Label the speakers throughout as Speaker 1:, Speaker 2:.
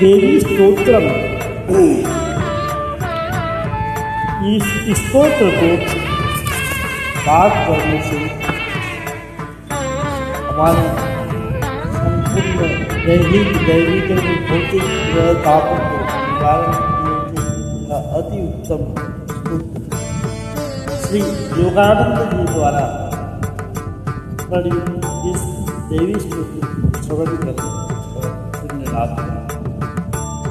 Speaker 1: देवी स्त्रोत्र इस स्त्रोत्र को बात करने से हमारे संपूर्ण दैहिक दैविक भौतिक अति उत्तम श्री योगानंद जी द्वारा इस देवी स्तोत्र श्रवण कर पुण्य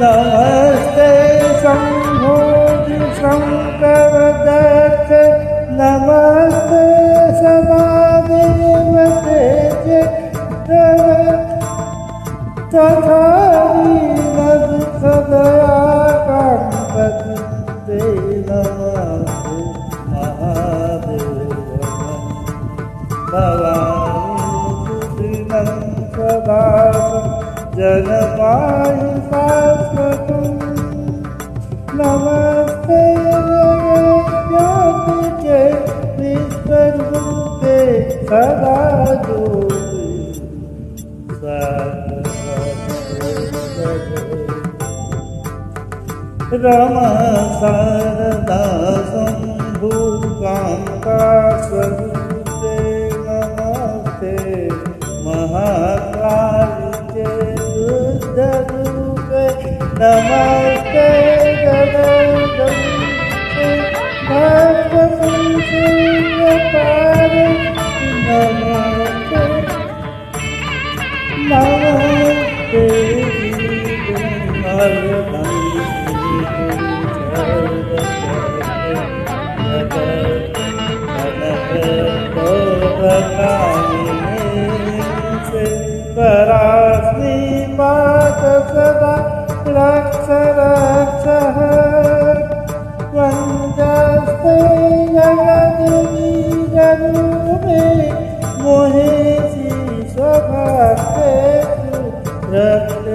Speaker 1: नमस्ते शम्भोजि शङ्करदत्त नमस्ते सदा देवते तथारि रम शारदा शम्भुकान्ता स्वरूपे नमस्ते जगदम्बे भक्तसंसूर्यपारे नमस्ते नमस्ते परास्मि पात सदा रक्ष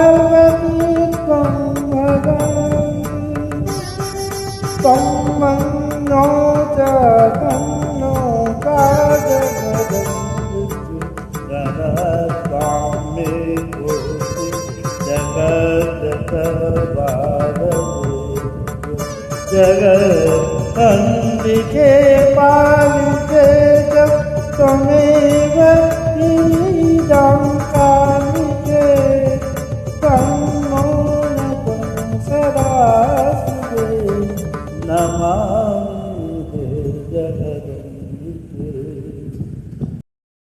Speaker 1: जगत् अम्बिके पालिके जब त्वमेव नीदं कालिके तन्मोनकं सदा नमः